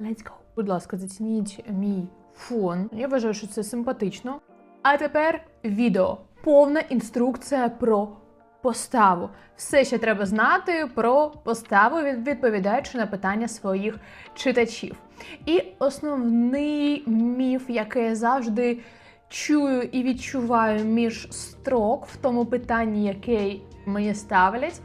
Let's go. Будь ласка, зацініть мій фон. Я вважаю, що це симпатично. А тепер відео. Повна інструкція про поставу. Все, що треба знати про поставу, відповідаючи на питання своїх читачів. І основний міф, який я завжди чую і відчуваю між строк в тому питанні, яке мені ставлять,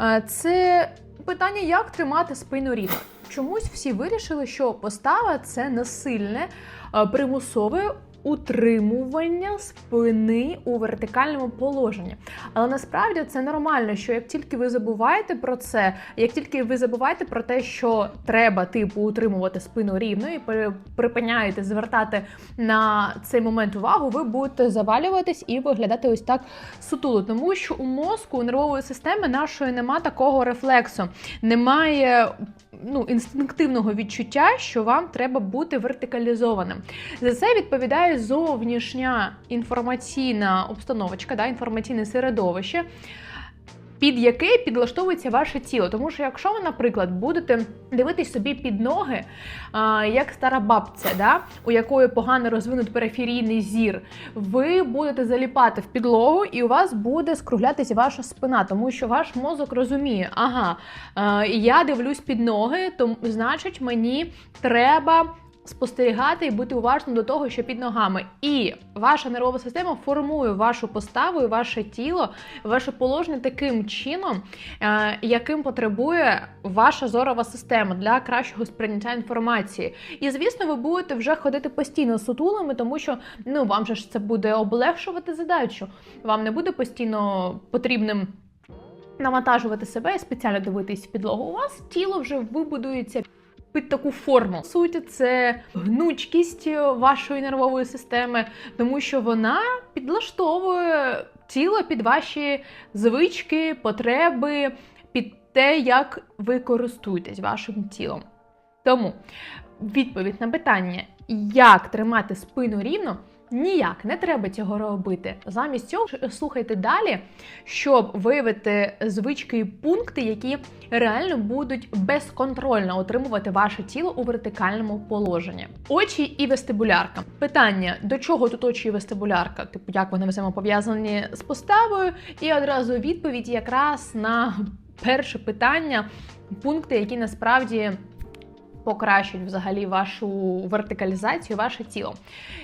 е, це питання, як тримати спину рівно. Чомусь всі вирішили, що постава це насильне, е, примусове утримування спини у вертикальному положенні. Але насправді це нормально, що як тільки ви забуваєте про це, як тільки ви забуваєте про те, що треба типу утримувати спину рівно і припиняєте звертати на цей момент увагу, ви будете завалюватись і виглядати ось так сутуло, тому що у мозку, у нервової системи нашої нема такого рефлексу, немає ну, інстинктивного відчуття, що вам треба бути вертикалізованим. За це відповідає зовнішня інформаційна обстановочка, да, інформаційне середовище. Під яке підлаштовується ваше тіло. Тому що якщо ви, наприклад, будете дивитись собі під ноги, а, як стара бабця, да, у якої погано розвинут периферійний зір, ви будете заліпати в підлогу, і у вас буде скруглятися ваша спина, тому що ваш мозок розуміє, ага, е, я дивлюсь під ноги, то значить мені треба. Спостерігати і бути уважним до того, що під ногами, і ваша нервова система формує вашу поставу, і ваше тіло, ваше положення таким чином, е, яким потребує ваша зорова система для кращого сприйняття інформації. І звісно, ви будете вже ходити постійно сутулими, тому що ну вам же ж це буде облегшувати задачу. Вам не буде постійно потрібним. Навантажувати себе і спеціально дивитись в підлогу. У вас тіло вже вибудується під таку форму. Суті, це гнучкість вашої нервової системи, тому що вона підлаштовує тіло під ваші звички, потреби, під те, як ви користуєтесь вашим тілом. Тому відповідь на питання, як тримати спину рівно. Ніяк не треба цього робити. Замість цього слухайте далі, щоб виявити звички і пункти, які реально будуть безконтрольно отримувати ваше тіло у вертикальному положенні. Очі і вестибулярка. Питання: до чого тут очі і вестибулярка? Типу, як вони взаємопов'язані з поставою? І одразу відповідь якраз на перше питання, пункти, які насправді покращують взагалі вашу вертикалізацію, ваше тіло.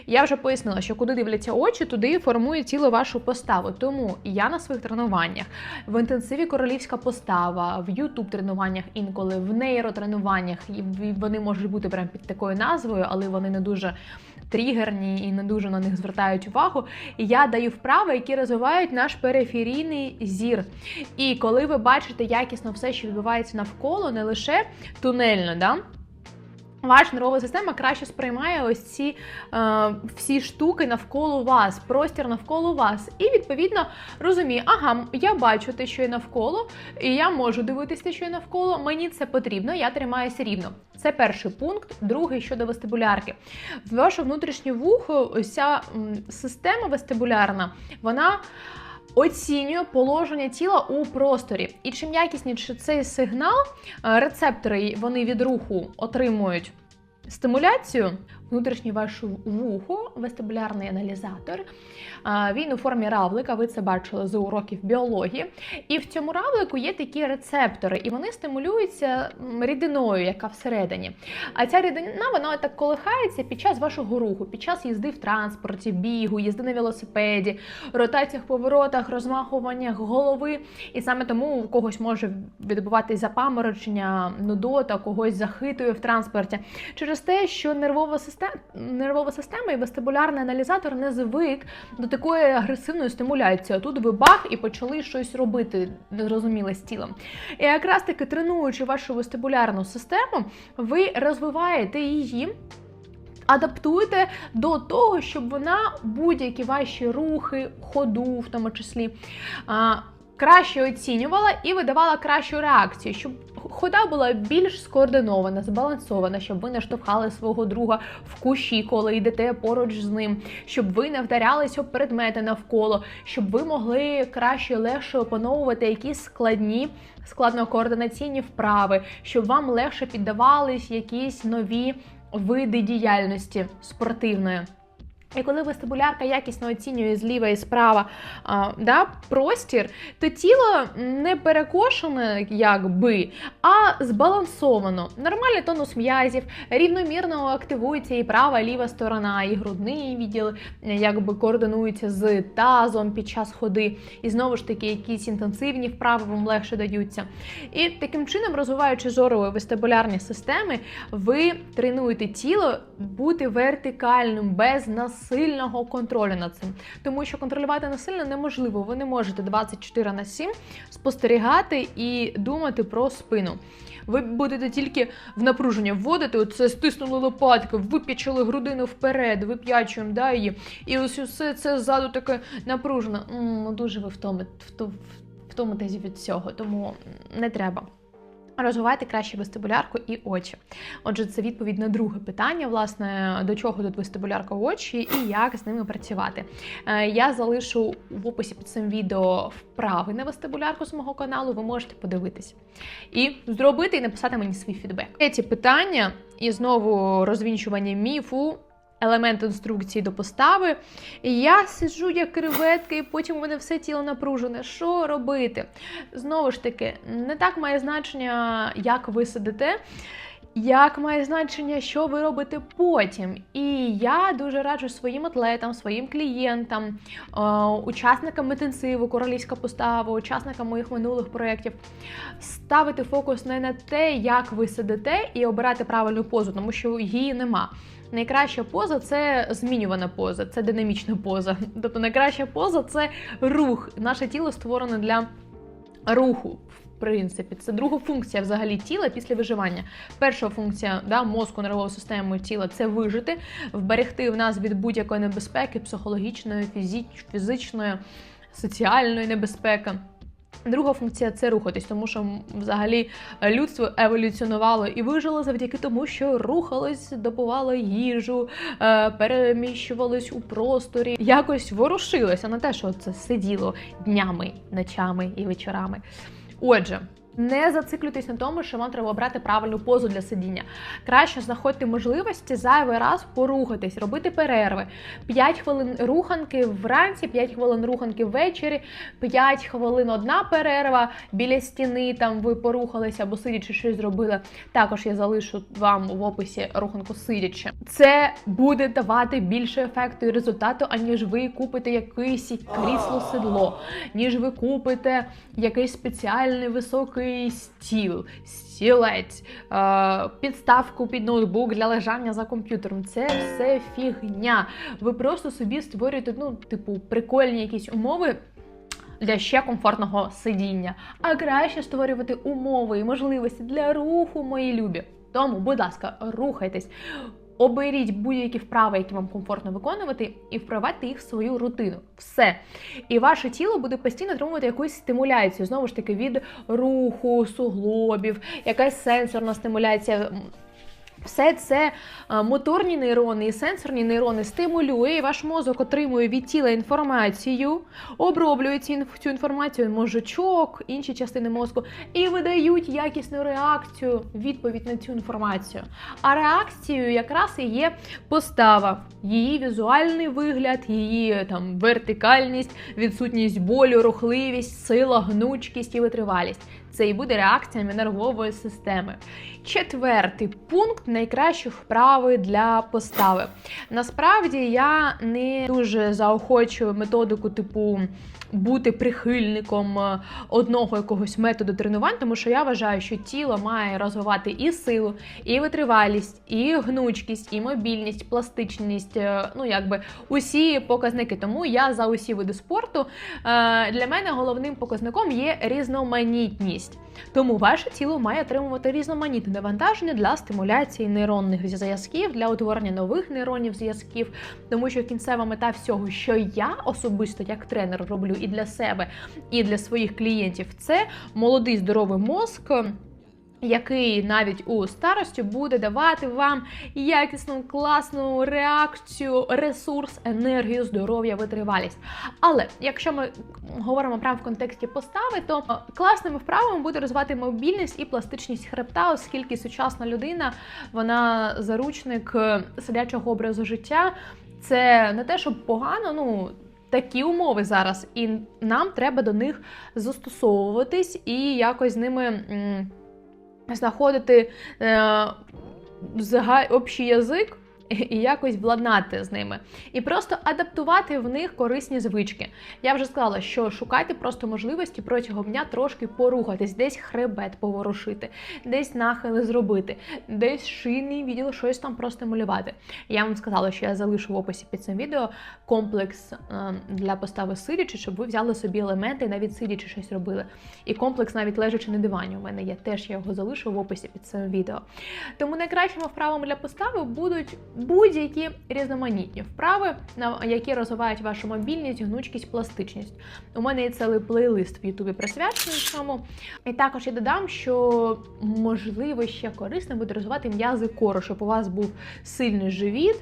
Я вже пояснила, що куди дивляться очі, туди формує тіло вашу поставу. Тому я на своїх тренуваннях в інтенсиві королівська постава, в ютуб тренуваннях інколи, в нейротренуваннях, і вони можуть бути прям під такою назвою, але вони не дуже. Тригерні і не дуже на них звертають увагу. Я даю вправи, які розвивають наш периферійний зір. І коли ви бачите якісно все, що відбувається навколо, не лише тунельно, да? Ваша нервова система краще сприймає ось ці е, всі штуки навколо вас, простір навколо вас, і відповідно розуміє, ага, я бачу те, що є навколо, і я можу дивитися те, що є навколо. Мені це потрібно, я тримаюся рівно. Це перший пункт. Другий щодо вестибулярки. Ваше внутрішнє вухо, ось система вестибулярна, вона. Оцінює положення тіла у просторі. І чим якісніше цей сигнал, е, рецептори вони від руху отримують стимуляцію. Внутрішнє ваше вухо, вестибулярний аналізатор. Він у формі равлика, ви це бачили з уроків біології. І в цьому равлику є такі рецептори, і вони стимулюються рідиною, яка всередині. А ця рідина вона так колихається під час вашого руху, під час їзди в транспорті, бігу, їзди на велосипеді, ротаціях, поворотах, розмахуваннях голови. І саме тому у когось може відбуватись запаморочення, нудота, когось захитує в транспорті. Через те, що нервова система, нервова система і вестибулярний аналізатор не звик до такої агресивної стимуляції. Тут ви бах і почали щось робити незрозуміле з тілом. І якраз таки тренуючи вашу вестибулярну систему, ви розвиваєте її. Адаптуйте до того, щоб вона будь-які ваші рухи, ходу, в тому числі, краще оцінювала і видавала кращу реакцію, щоб хода була більш скоординована, збалансована, щоб ви не штовхали свого друга в кущі, коли йдете поруч з ним, щоб ви не вдарялись об предмети навколо, щоб ви могли краще легше опановувати якісь складні складнокоординаційні вправи, щоб вам легше піддавались якісь нові види діяльності спортивної. І коли вестибулярка якісно оцінює зліва і справа а, да, простір, то тіло не перекошене, якби, а збалансовано. Нормальний тонус м'язів, рівномірно активується і права, і ліва сторона, і грудний відділ якби координується з тазом під час ходи. І знову ж таки, якісь інтенсивні вправи вам легше даються. І таким чином, розвиваючи зорові вестибулярні системи, ви тренуєте тіло бути вертикальним без нас сильного контролю над цим. Тому що контролювати насильно неможливо. Ви не можете 24 на 7 спостерігати і думати про спину. Ви будете тільки в напруження вводити, оце стиснули лопатки, вип'ячили грудину вперед, вип'ячуємо да, її. І ось усе це ззаду таке напружено. М, ну, дуже ви втоми- вто- втомитесь від цього, тому не треба. Розвивайте краще вестибулярку і очі. Отже, це відповідь на друге питання, власне, до чого тут вестибулярка очі і як з ними працювати. Е, Я залишу в описі під цим відео вправи на вестибулярку з мого каналу, ви можете подивитись. І зробити і написати мені свій фідбек. Третє питання, і знову розвінчування міфу. Елемент інструкції до постави. І я сиджу як креветка, і потім у мене все тіло напружене. Що робити? Знову ж таки, не так має значення, як ви сидите. Як має значення, що ви робите потім? І я дуже раджу своїм атлетам, своїм клієнтам, е, учасникам інтенсиву, королівська постава, учасникам моїх минулих проєктів ставити фокус не на те, як ви сидите, і обирати правильну позу, тому що її нема. Найкраща поза це змінювана поза, це динамічна поза. Тобто найкраща поза це рух. Наше тіло створене для руху. В принципі, це друга функція взагалі тіла після виживання. Перша функція да, мозку, нервової системи тіла це вижити, вберегти в нас від будь-якої небезпеки, психологічної, фізичної, соціальної небезпеки. Друга функція це рухатись, тому що взагалі е, людство еволюціонувало і вижило завдяки тому, що рухалось, добувало їжу, е, переміщувалось у просторі, якось ворушилося на те, що це сиділо днями, ночами і вечорами. Отже. Не зациклюйтесь на тому, що вам треба обрати правильну позу для сидіння. Краще знаходьте можливості зайвий раз порухатись, робити перерви. 5 хвилин руханки вранці, 5 хвилин руханки ввечері, 5 хвилин одна перерва біля стіни. Там ви порухалися або сидячи щось зробили. Також я залишу вам в описі руханку сидячи. Це буде давати більше ефекту і результату, аніж ви купите якийсь крісло седло, ніж ви купите якийсь спеціальний високий стіл, стілець, е, підставку під ноутбук для лежання за комп'ютером. Це все фігня. Ви просто собі створюєте, ну, типу, прикольні якісь умови. Для ще комфортного сидіння, а краще створювати умови і можливості для руху, мої любі. Тому, будь ласка, рухайтесь, оберіть будь-які вправи, які вам комфортно виконувати, і впровадьте їх в свою рутину. Все. І ваше тіло буде постійно отримувати якусь стимуляцію, знову ж таки, від руху, суглобів, якась сенсорна стимуляція. Все це е, моторні нейрони і сенсорні нейрони стимулює, і ваш мозок отримує від тіла інформацію, оброблює цю інформацію мозочок, інші частини мозку, і видають якісну реакцію, відповідь на цю інформацію. А реакцією якраз і є постава, її візуальний вигляд, її там вертикальність, відсутність болю, рухливість, сила, гнучкість і витривалість. Це і буде реакціями нервової системи. Четвертий пункт найкращі вправи для постави. Насправді я не дуже заохочую методику типу бути прихильником е, одного якогось методу тренувань, тому що я вважаю, що тіло має розвивати і силу, і витривалість, і гнучкість, і мобільність, пластичність, е, ну якби усі показники. Тому я за усі види спорту. Е, Для мене головним показником є різноманітність. Тому ваше тіло має отримувати різноманітне навантаження для стимуляції нейронних зв'язків, для утворення нових нейронів зв'язків, тому що кінцева мета всього, що я особисто як тренер роблю і для себе, і для своїх клієнтів, це молодий здоровий мозк. Який навіть у старості буде давати вам якісну, класну реакцію, ресурс, енергію, здоров'я, витривалість. Але якщо ми говоримо прямо в контексті постави, то е, класними вправами буде розвивати мобільність і пластичність хребта, оскільки сучасна людина вона заручник е, сидячого образу життя. Це не те, щоб погано, ну. Такі умови зараз, і нам треба до них застосовуватись і якось з ними знаходити е, общий язик і якось владнати з ними, і просто адаптувати в них корисні звички. Я вже сказала, що шукайте просто можливості протягом дня трошки порухатись, десь хребет поворушити, десь нахили зробити, десь шийний відділ щось там простимулювати. Я вам сказала, що я залишу в описі під цим відео комплекс е, для постави сидячи, щоб ви взяли собі елементи навіть сидячи щось робили. І комплекс навіть лежачи на дивані. У мене є теж я його залишу в описі під цим відео. Тому найкращими вправами для постави будуть будь-які різноманітні вправи, які розвивають вашу мобільність, гнучкість, пластичність. У мене є цілий плейлист в Ютубі присвячений цьому. І також я додам, що можливо ще корисно буде розвивати м'язи кору, щоб у вас був сильний живіт.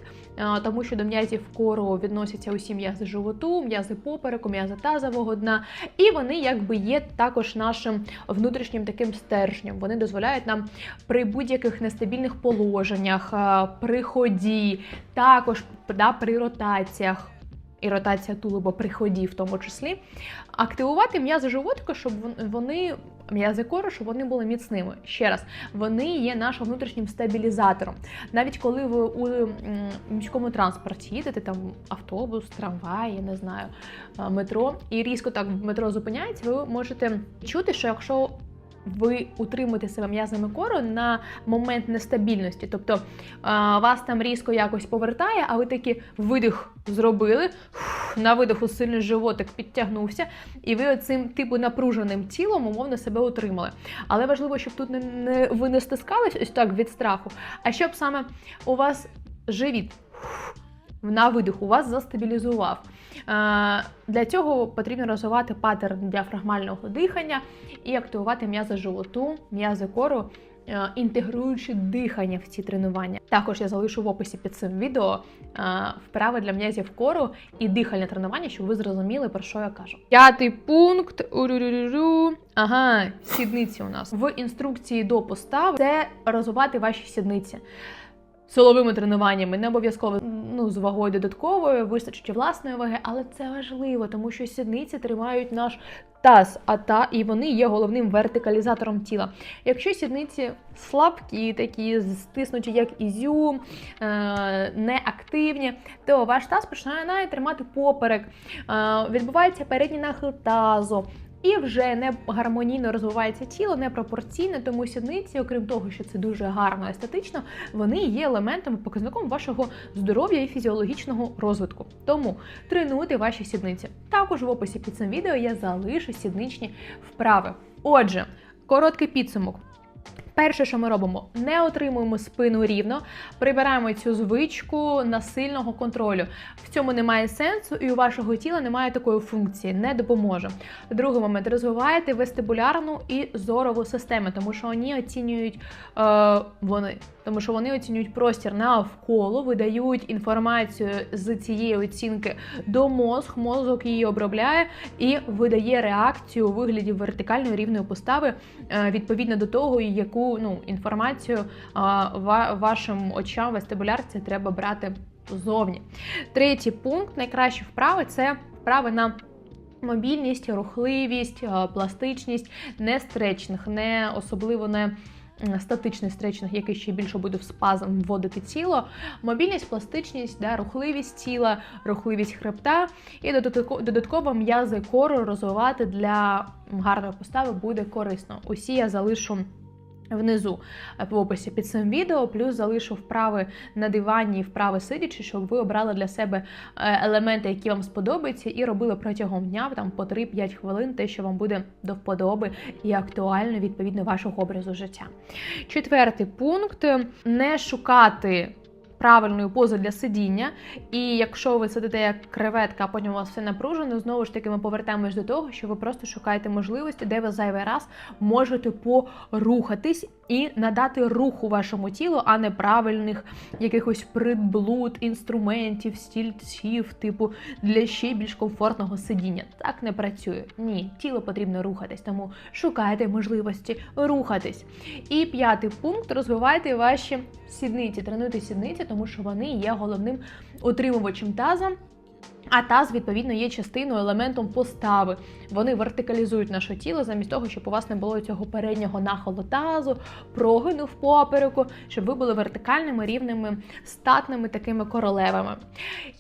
Тому що до м'язів кору відносяться усі м'язи животу, м'язи попереку, м'язи тазового дна, і вони якби є також нашим внутрішнім таким стержнем. Вони дозволяють нам при будь-яких нестабільних положеннях, при ході, також да, при ротаціях. І ротація тулуба при ході в тому числі, активувати м'язи животика, щоб вони, м'язи кору, щоб вони були міцними. Ще раз, вони є нашим внутрішнім стабілізатором. Навіть коли ви у міському транспорті їдете, там автобус, трамвай, я не знаю, метро, і різко так метро зупиняється, ви можете чути, що якщо ви утримуєте себе м'язами кору на момент нестабільності, тобто вас там різко якось повертає, а ви таки видих зробили, на видиху сильний животик підтягнувся, і ви оцим типу напруженим тілом умовно себе утримали. Але важливо, щоб тут не, не ви не стискались ось так від страху, а щоб саме у вас живіт на видиху вас застабілізував. Е, Для цього потрібно розвивати паттерн діафрагмального дихання і активувати м'язи животу, м'язи кору, е, інтегруючи дихання в ці тренування. Також я залишу в описі під цим відео е, вправи для м'язів кору і дихальне тренування, щоб ви зрозуміли, про що я кажу. П'ятий пункт. Урюрюрю. Ага, сідниці у нас в інструкції до постави це розвивати ваші сідниці. Силовими тренуваннями не обов'язково ну, з вагою додатковою, вистачить власної ваги, але це важливо, тому що сідниці тримають наш таз, а та і вони є головним вертикалізатором тіла. Якщо сідниці слабкі, такі стиснуті, як ізюм, е, неактивні, то ваш таз починає тримати поперек, е, відбувається передній нахил тазу. І вже не гармонійно розвивається тіло, не пропорційне, тому сідниці, окрім того, що це дуже гарно естетично, вони є елементом, показником вашого здоров'я і фізіологічного розвитку. Тому тренуйте ваші сідниці. Також в описі під цим відео я залишу сідничні вправи. Отже, короткий підсумок. Перше, що ми робимо, не отримуємо спину рівно, прибираємо цю звичку насильного контролю. В цьому немає сенсу, і у вашого тіла немає такої функції, не допоможе. Другий момент розвиваєте вестибулярну і зорову систему, тому що вони оцінюють е, вони, тому що вони оцінюють простір навколо, видають інформацію з цієї оцінки до мозг, мозок її обробляє і видає реакцію у вигляді вертикальної рівної постави е, відповідно до того, яку ну, інформацію вашим очам вестибулярці треба брати зовні. Третій пункт найкращі вправи це вправи на. Мобільність, рухливість, пластичність не стречних, не особливо не м, статичних стречних, який ще більше буде в спазм вводити тіло. Мобільність, пластичність, да, рухливість тіла, рухливість хребта і додатко- додатково м'язи кору розвивати для гарної постави буде корисно. Усі я залишу Внизу е, в описі під цим відео, плюс залишу вправи на дивані і вправи сидячи, щоб ви обрали для себе е, елементи, які вам сподобаються, і робили протягом дня там по 3-5 хвилин, те, що вам буде до вподоби і актуально відповідно вашого образу життя. Четвертий пункт не шукати. Правильної пози для сидіння, і якщо ви сидите як креветка, а потім у вас все напружено, знову ж таки ми повертаємось до того, що ви просто шукаєте можливості, де ви зайвий раз можете порухатись і надати руху вашому тілу, а не правильних якихось приблуд, інструментів, стільців, типу для ще більш комфортного сидіння. Так не працює. Ні, тіло потрібно рухатись, тому шукайте можливості рухатись. І п'ятий пункт розвивайте ваші сідниці, тренуйте сідниці, тому що вони є головним утримувачем таза. А таз, відповідно, є частиною, елементом постави. Вони вертикалізують наше тіло замість того, щоб у вас не було цього переднього нахилу тазу, прогину в попереку, щоб ви були вертикальними, рівними, статними такими королевами.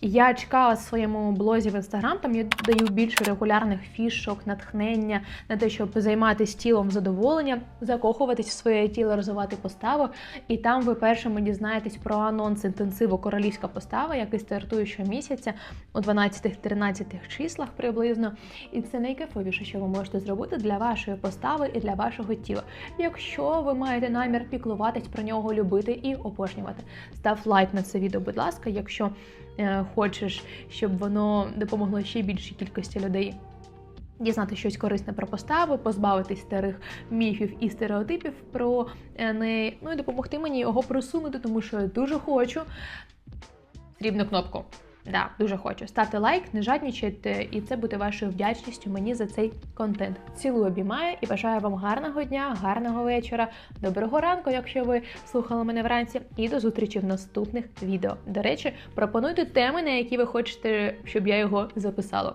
Я чекала в своєму блозі в інстаграм, там я даю більше регулярних фішок, натхнення на те, щоб займатися тілом задоволення, закохуватись в своє тіло, розвивати поставу. І там ви першими дізнаєтесь про анонс інтенсиву королівська постава, який стартує щомісяця у 12-13 числах приблизно. І це найкайфовіше, що ви можете зробити для вашої постави і для вашого тіла. Якщо ви маєте намір піклуватись про нього, любити і обожнювати. Став лайк на це відео, будь ласка, якщо е, хочеш, щоб воно допомогло ще більшій кількості людей. Дізнати щось корисне про постави, позбавитись старих міфів і стереотипів про е, неї, ну і допомогти мені його просунути, тому що я дуже хочу срібну кнопку. Да, дуже хочу. Ставте лайк, не жадничайте, і це буде вашою вдячністю мені за цей контент. Цілую обіймаю і бажаю вам гарного дня, гарного вечора, доброго ранку, якщо ви слухали мене вранці, і до зустрічі в наступних відео. До речі, пропонуйте теми, на які ви хочете, щоб я його записала.